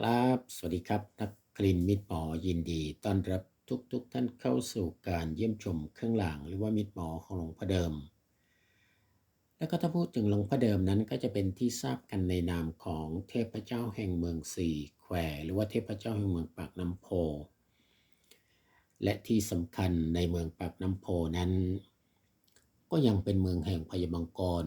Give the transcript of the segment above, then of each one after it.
ครับ สวัสดีครับ นักกลินมิตรหมอยินดีต้อนรับทุกๆทท่านเข้าสู่การเยี่ยมชมเครื่องหลังหรือว่ามิตรหมอของหลวงพ่อเดิม แล้วก็ถ้าพูดถึงหลวงพ่อเดิมนั้นก็จะเป็นที่ทราบกันในนามของเทพเจ้าแห่งเมืองสี่แควหรือว่าเทพเจ้าแห่งเมืองปากน้ำโพ และที่สำคัญในเมืองปากน้ำโพนั้น ก็ยังเป็นเมืองแห่งพยาบังกร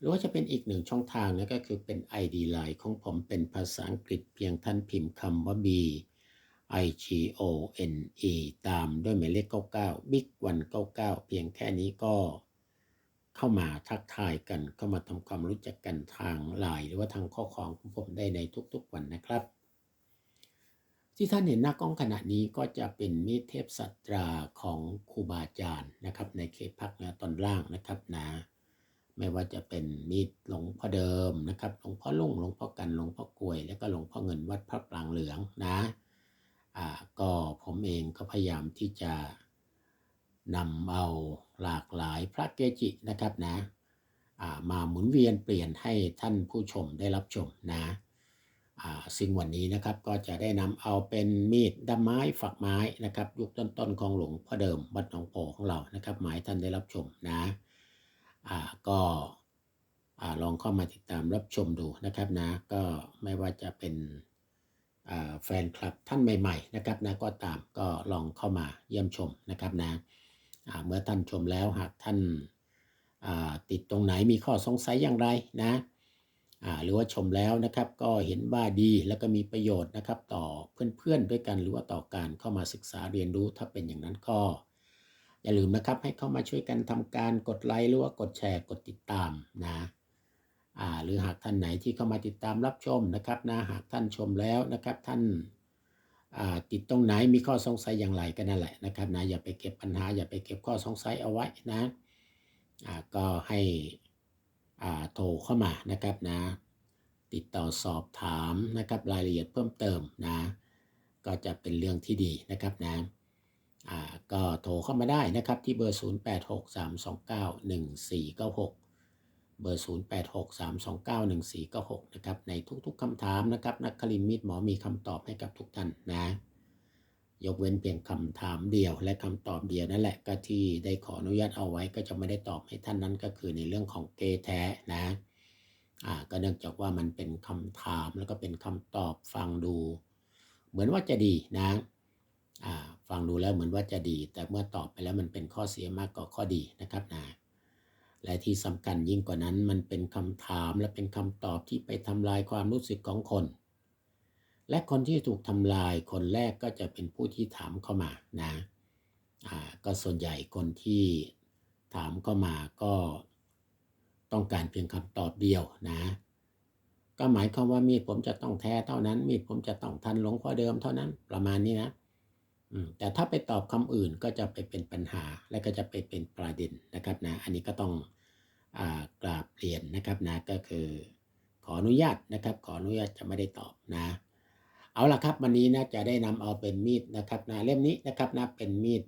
หรือว่าจะเป็นอีกหนึ่งช่องทางนะก็คือเป็น ID Line ของผมเป็นภาษาอังกฤษเพียงท่านพิมพ์คำว่า B I G O N E ตามด้วยหมายเลข 99 Big 199 เพียงแค่นี้ก็เข้ามาทักทายกันเข้ามาทำความรู้จักกันทางไลน์หรือว่าทางข้อความของผมได้ในทุกๆวันนะครับ ที่ท่านเห็นหน้ากล้องขณะนี้ก็จะเป็นมีเทพสัตราของครูบาอาจารย์นะครับ ในเขตภาคเหนือตอนล่างนะครับนะ ไม่ว่าจะเป็นมีดหลวงพ่อเดิมนะครับหลวงพ่อลุ่งหลวงพ่อกันหลวงพ่อกลวย แล้วก็หลวงพ่อเงินวัดพระปรางเหลืองนะอ่าก็ผมเองก็พยายามที่จะนำเอาหลากหลายพระเกจินะครับนะมาหมุนเวียนเปลี่ยนให้ท่านผู้ชมได้รับชมนะซึ่งวันนี้นะครับก็จะได้นำเอาเป็นมีดด้ามไม้ฝักไม้นะครับยุคต้นๆของหลวงพ่อเดิมวัดหนองโพของเรานะครับหมายท่านได้รับชมนะ ก็ลองเข้ามาติดตามรับชมดูนะครับนะก็ไม่ว่าจะเป็นแฟนคลับท่านใหม่ ๆ นะครับนะก็ตามก็ลองเข้ามาเยี่ยมชมนะครับนะเมื่อท่านชมแล้วหากท่านติดตรงไหนมีข้อสงสัยอย่างไรนะหรือว่าชมแล้วนะครับก็เห็นว่าดีแล้วก็มีประโยชน์นะครับต่อเพื่อนๆด้วยกันหรือว่าต่อการเข้ามาศึกษาเรียนรู้ถ้าเป็นอย่างนั้นก็ อย่าลืมนะครับให้เข้ามาช่วยกันทำการกดไลค์หรือว่ากดแชร์กดติดตามนะอ่าหรือหากท่านไหนที่เข้ามาติดตามรับชมนะครับนะหากท่านชมแล้วนะครับท่านอ่าติดตรงไหนมีข้อสงสัยอย่างไรก็นั่นแหละนะครับนะอย่าไปเก็บปัญหาอย่าไปเก็บข้อสงสัยเอาไว้นะอ่าก็ให้อ่าโทรเข้ามานะครับนะติดต่อสอบถามนะครับรายละเอียดเพิ่มเติมนะก็จะเป็นเรื่องที่ดีนะครับนะ ก็โทรเข้ามาได้นะครับที่เบอร์ 0863291496 เบอร์ 0863291496 นะครับในทุกๆคำถามนะครับนักคลินมิตหมอมีคำตอบให้กับทุกท่านนะ ยกเว้นเพียงคำถามเดียวและคำตอบเดียวนั่นแหละก็ที่ได้ขออนุญาตเอาไว้ก็จะไม่ได้ตอบให้ท่านนั้นก็คือในเรื่องของเกแท้นะอ่าก็เนื่องจากว่ามันเป็นคำถามแล้วก็เป็นคำตอบฟังดู เหมือนว่าจะดีนะ ฟังดูแล้วเหมือนว่าจะดี แต่เมื่อตอบไปแล้วมันเป็นข้อเสียมากกว่าข้อดีนะครับนะและที่สำคัญยิ่งกว่านั้นมันเป็นคำถามและเป็นคำตอบที่ไปทำลายความรู้สึกของคน และคนที่ถูกทำลายคนแรกก็จะเป็นผู้ที่ถามเข้ามานะก็ส่วนใหญ่คนที่ถามเข้ามาก็ต้องการเพียงคำตอบเดียวนะ ก็หมายความว่ามีดผมจะต้องแท้เท่านั้น มีดผมจะต้องทันหลวงพ่อเดิมเท่านั้นประมาณนี้นะ แต่ถ้าไปตอบคำอื่นก็จะไปเป็นปัญหาและก็จะไปเป็นประเด็นนะครับนะอันนี้ก็ต้องอกราบเรียนนะครับนะก็คือ ขออนุญาตนะครับ ขออนุญาตจะไม่ได้ตอบนะ เอาละครับวันนี้นะจะได้นำเอาเป็นมีดนะครับนะเล่มนี้นะครับนะเป็นมีด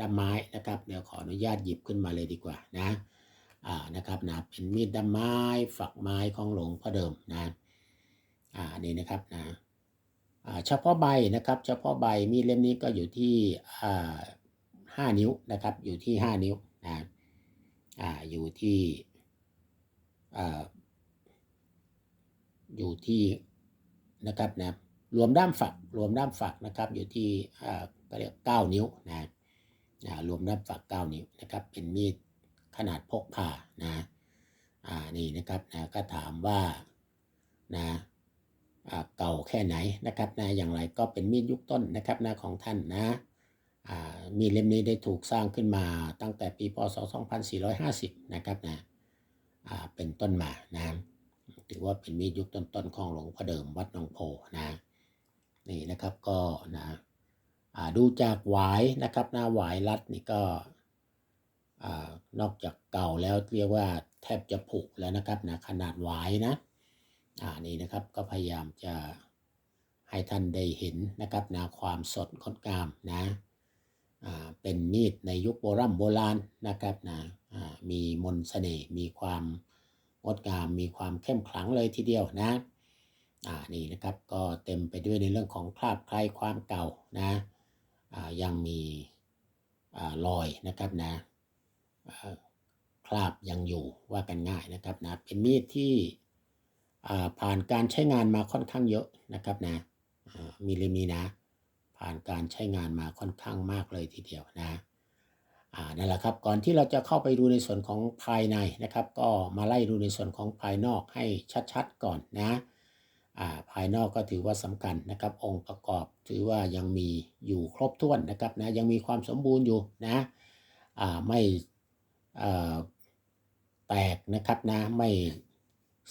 ดำไม้นะครับเดี๋ยวขออนุญาตหยิบขึ้นมาเลยดีกว่านะนะครับนะเป็นมีดดำไม้ ฝักไม้ของหลวงพ่อเดิมนะอ่านี่นะครับนะ เฉพาะใบนะครับ เฉพาะใบมีดเล่มนี้ก็อยู่ที่ห้านิ้วนะครับ อยู่ที่ห้านิ้วนะอยู่ที่อยู่ที่นะครับนะรวมด้ามฝักรวมด้ามฝักนะครับ อยู่ที่ก็เรียกเก้านิ้วนะรวมด้ามฝักเก้านิ้วนะครับ เป็นมีดขนาดพกพานะนี่นะครับนะก็ถามว่านะ เก่าแค่ไหนนะครับนะอย่างไรก็เป็นมีดยุคต้นนะครับนะของท่านนะมีเล่มนี้ได้ถูกสร้างขึ้นมาตั้งแต่ปีพศ 2450 นะครับนะเป็นต้นมานะถือว่าเป็นมีดยุคต้นๆของหลวงพ่อเดิมวัดหนองโพนะนี่นะครับก็นะดูจากหวายนะครับหน้าหวายรัดนี่ก็นอกจากเก่าแล้วเรียกว่าแทบจะผุแล้วนะครับนะขนาดหวายนะ อ่านี่นะครับก็พยายามจะให้ท่านได้เห็นนะครับนะความสดงดงามนะอ่าเป็นมีดในยุคโบราณโบราณนะครับนะอ่ามีมนต์เสน่ห์มีความงดงามมีความเข้มขลังเลยทีเดียวนะอ่านี่นะครับก็เต็มไปด้วยในเรื่องของคราบใครความเก่านะอ่ายังมีอ่ารอยนะครับนะคราบยังอยู่ว่ากันง่ายนะครับนะเป็นมีดที่ ผ่านการใช้งานมาค่อนข้างเยอะนะครับนะมีเลยมีนะ ผ่านการใช้งานมาค่อนข้างมากเลยทีเดียวนะนั่นแหละครับก่อนที่เราจะเข้าไปดูในส่วนของภายในนะครับ ก็มาไล่ดูในส่วนของภายนอกให้ชัดๆก่อนนะาภายนอกก็ถือว่าสำคัญนะครับ องค์ประกอบถือว่ายังมีอยู่ครบถ้วนนะครับนะยังมีความสมบูรณ์อยู่นะไม่แตกนะครับนะไม่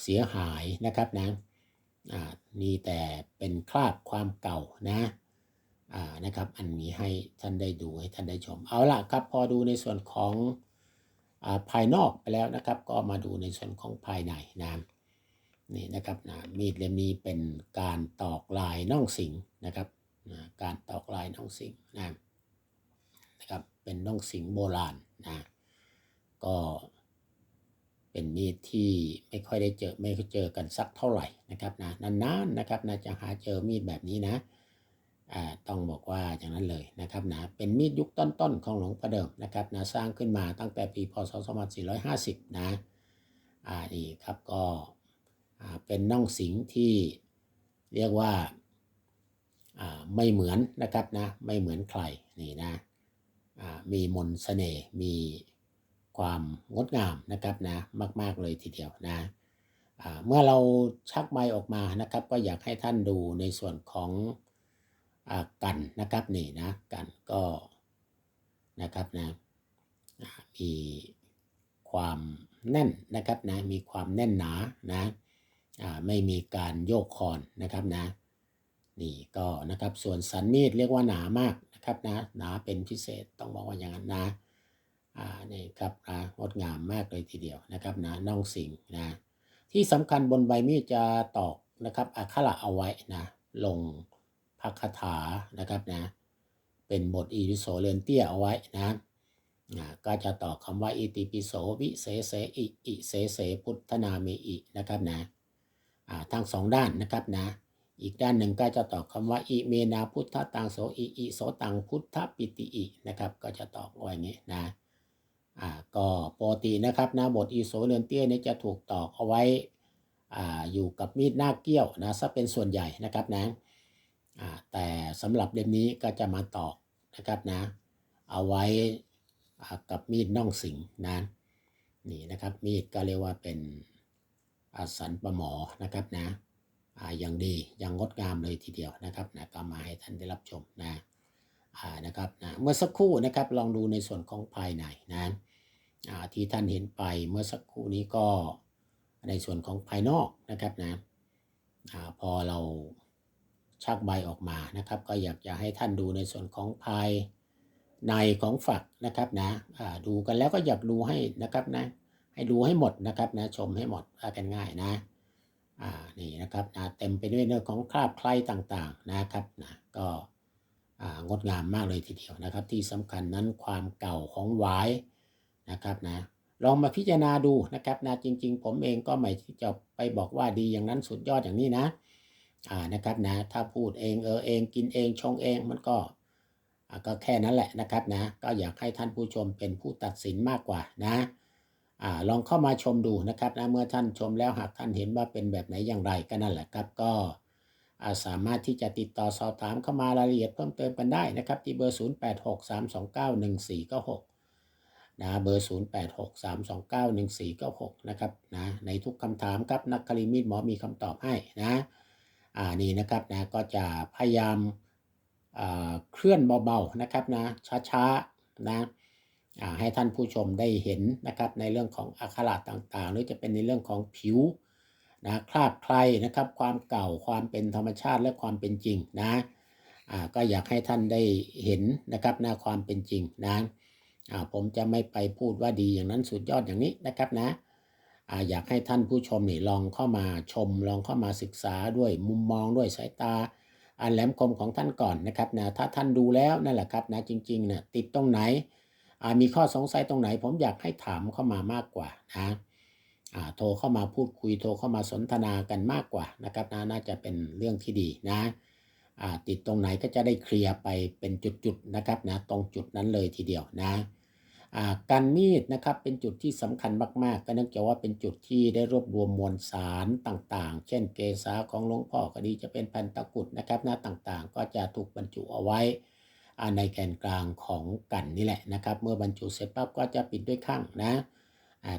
เสียหายนะครับนะอ่ามีแต่เป็นคราบความเก่านะอ่านะครับ อันนี้ให้ท่านได้ดูให้ท่านได้ชม เอาละครับพอดูในส่วนของอาภายนอกไปแล้วนะครับ ก็มาดูในส่วนของภายในนะนี่นะครับนะมีดเล่มนี้เป็นการตอกลายน่องสิงนะครับนะการตอกลายน่องสิงนะนะครับเป็นน่องสิงโบราณนะก็ เป็นมีดที่ไม่ค่อยได้เจอไม่เจอกันสักเท่าไหร่นะครับนะนานๆนะครับนะจะหาเจอมีดแบบนี้นะอ่าต้องบอกว่าอย่างนั้นเลยนะครับนะเป็นมีดยุคต้นๆของหลวงพ่อเดิมนะครับนะสร้างขึ้นมาตั้งแต่ปีพศ 2450 นะอ่านี่ครับก็อ่าเป็นน่องสิงที่เรียกว่าอ่าไม่เหมือนนะครับนะไม่เหมือนใครนี่นะอ่ามีมนเสน่ห์มี ความงดงามนะครับนะมาก ๆเลยทีเดียวนะเมื่อเราชักใบออกมานะครับ ก็อยากให้ท่านดูในส่วนของอกันนะครับนี่นะกันก็นะครับนะมีความแน่นนะครับนะมีความแน่นหนานะไม่มีการโยกคอนนะครับนะนี่ก็นะครับส่วนสันมีดเรียกว่าหนามากนะครับนะหนาเป็นพิเศษต้องบอกว่าอย่างนั้นนะ อ่านี่ครับนะงดงามมากเลยทีเดียวนะครับนะน่องสิงนะที่สำคัญบนใบมีดจะตอกนะครับอักขระเอาไว้นะลงพระคาถานะครับนะเป็นบทอีริโสเรือนเตี้ยเอาไว้นะอ่าก็จะต่อคำว่าอิติปิโสวิเสเสอิอิเสเสพุทธนาเมอินะครับนะอ่าทั้งสองด้านนะครับนะอีกด้านหนึ่งก็จะต่อคำว่าอิเมนาพุทธตังโสอิอิโสตังพุทธปิติอินะครับก็จะตอกไว้อย่างนี้นะ อ่าก็ปกตินะครับนะบทอีโสเรือนเตี้ยนี้จะถูกตอกเอาไว้อ่าอยู่กับมีดหน้าเกี้ยวนะซะเป็นส่วนใหญ่นะครับนะอ่าแต่สำหรับเล่มนี้ก็จะมาตอกนะครับนะ เอาไว้กับมีดน่องสิงนะนี่นะครับมีดก็เรียกว่าเป็นอสันประหมอนะครับนะอย่างดีอย่างงดงามเลยทีเดียวนะครับนะก็มาให้ท่านได้รับชมนะนะครับนะเมื่อสักครู่นะครับลองดูในส่วนของภายในนะ ที่ท่านเห็นไปเมื่อสักครู่นี้ก็ในส่วนของภายนอกนะครับนะอ่าพอเราชักใบออกมานะครับ ก็อยากจะให้ท่านดูในส่วนของภายในของฝักนะครับนะอ่าดูกันแล้วก็อยากดูให้นะครับนะให้ดูให้หมดนะครับนะชมให้หมดว่ากันง่ายนะอ่านี่นะครับนะเต็มไปด้วยเรื่องของคราบใครต่างๆนะครับนะก็อ่างดงามมากเลยทีเดียวนะครับ ที่สำคัญนั้นความเก่าของหวาย นะครับนะลองมาพิจารณาดูนะครับนะจริง ๆ ผมเองก็ไม่ที่จะไปบอกว่าดีอย่างนั้นสุดยอดอย่างนี้นะอ่านะครับนะถ้าพูดเองเออเองกินเองชงเองมันก็ก็แค่นั้นแหละนะครับนะก็อยากให้ท่านผู้ชมเป็นผู้ตัดสินมากกว่านะอ่าลองเข้ามาชมดูนะครับนะเมื่อท่านชมแล้วหากท่านเห็นว่าเป็นแบบไหนอย่างไรก็นั่นแหละครับก็าสามารถที่จะติดต่อสอบถามเข้ามารายละเอียดเพิ่มเติมกันได้นะครับที่เบอร์ 0863291496 นะเบอร์ 0863291496 นะครับนะในทุกคำถามครับนักคลิมิตหมอมีคำตอบให้นะอ่านี่นะครับนะก็จะพยายามเคลื่อนเบาๆนะครับนะช้าๆนะให้ท่านผู้ชมได้เห็นนะครับในเรื่องของอักขระต่างๆ หรือจะเป็นในเรื่องของผิวนะคราบใครนะครับความเก่าความเป็นธรรมชาติและความเป็นจริงนะก็อยากให้ท่านได้เห็นนะครับน้าความเป็นจริงนะ ผมจะไม่ไปพูดว่าดีอย่างนั้นสุดยอดอย่างนี้นะครับนะออยากให้ท่านผู้ชมนี่ลองเข้ามาชม ลองเข้ามาศึกษาด้วยมุมมองด้วยสายตา อันแหลมคมของท่านก่อนนะครับนะถ้าท่านดูแล้วนั่นแหละครับนะจริงๆนะติดตรงไหนมีข้อสงสัยตรงไหน ผมอยากให้ถามเข้ามามากกว่านะโทรเข้ามาพูดคุยโทรเข้ามาสนทนากันมากกว่านะครับนะน่าจะเป็นเรื่องที่ดีนะติดตรงไหนก็จะได้เคลียร์ไปเป็นจุดๆนะครับนะตรงจุดนั้นเลยทีเดียวนะ การมีดนะครับเป็นจุดที่สำคัญมากๆ ก็เนื่องจากว่าเป็นจุดที่ได้รวบรวมมวลสารต่างๆ เช่นเกสาของหลวงพ่อก็ดีจะเป็นแผ่นตะกุดนะครับหน้าต่างๆ ก็จะถูกบรรจุเอาไว้ในแกนกลางของกันนี่แหละนะครับ เมื่อบรรจุเสร็จปั๊บก็จะปิดด้วยข้างนะ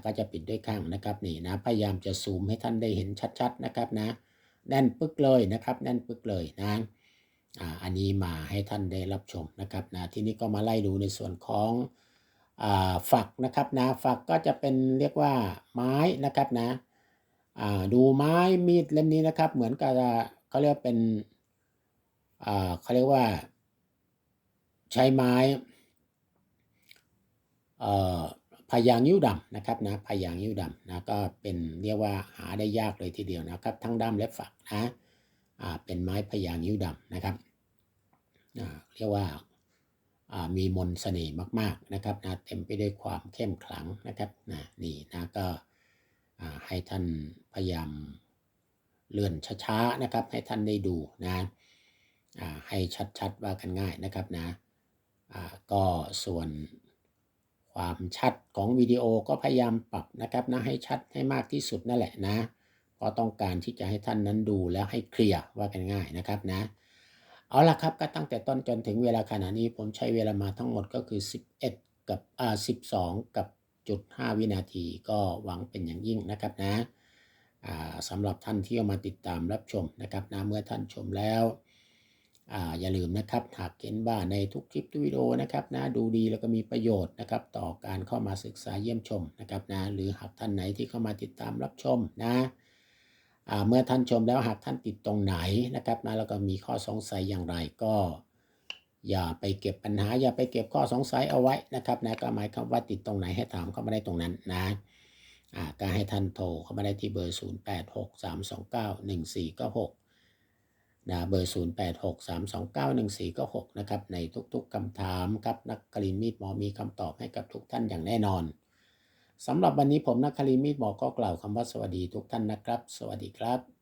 ก็จะปิดด้วยข้างนะครับนี่นะพยายามจะซูมให้ท่านได้เห็นชัดๆนะครับนะแน่นปึกเลยนะครับแน่นปึกเลยนะอ่าอันนี้มาให้ท่านได้รับชมนะครับนะทีนี้ก็มาไล่ดูในส่วนของ ฝักนะครับนะฝักก็จะเป็นเรียกว่าไม้นะครับนะดูไม้มีดเล่มนี้นะครับ เหมือนกับเขาเรียกเป็นเขาเรียกว่า ใช้ไม้พยางยิ้วดำนะครับนะพยางยิ้วดำนะก็เป็นเรียกว่าหาได้ยากเลยทีเดียวนะครับ ทั้งด้ามและฝักนะเป็นไม้พยางยิ้วดำนะครับเรียกว่า มีมนต์เสน่ห์มาก ๆนะครับนะเต็มไปด้วยความเข้มขลังนะครับนะนี่นะก็ให้ท่านพยายามเลื่อนช้าๆนะครับ ให้ท่านได้ดูนะให้ชัดๆว่ากันง่ายนะครับนะก็ส่วนความชัดของวิดีโอก็พยายามปรับนะครับนะให้ชัดให้มากที่สุดนั่นแหละนะเพราะต้องการที่จะให้ท่านนั้นดูแล้วให้เคลียร์ว่ากันง่ายนะครับนะ เอาละครับก็ตั้งแต่ต้นจนถึงเวลาขณะนี้ผมใช้เวลามาทั้งหมดก็คือ 11 กับอ่า12 กับจุด5วินาทีก็หวังเป็นอย่างยิ่งนะครับนะอ่าสำหรับท่านที่มาติดตามรับชมนะครับนะเมื่อท่านชมแล้วอ่าอย่าลืมนะครับหากเห็นว่าในทุกคลิปทุกวิดีโอนะครับนะดูดีแล้วก็มีประโยชน์นะครับ ต่อการเข้ามาศึกษาเยี่ยมชมนะครับนะหรือหากท่านไหนที่เข้ามาติดตามรับชมนะ เมื่อท่านชมแล้วหากท่านติดตรงไหนนะครับนะแล้วก็มีข้อสงสัยอย่างไรก็ อย่าไปเก็บปัญหา อย่าไปเก็บข้อสงสัยเอาไว้นะครับนะก็หมายความว่าติดตรงไหนให้ถามเข้ามาได้ตรงนั้นนะอ่าก็ให้ท่านโทรเข้ามาได้ที่เบอร์ 0863291496นะเบอร์ 0863291496 นะครับ ในทุกๆคำถามครับนักคลินมีดหมอมีคำตอบให้กับทุกท่านอย่างแน่นอน สำหรับวันนี้ผมนักคารีมีดหมอก็กล่าวคำว่าสวัสดีทุกท่านนะครับ สวัสดีครับ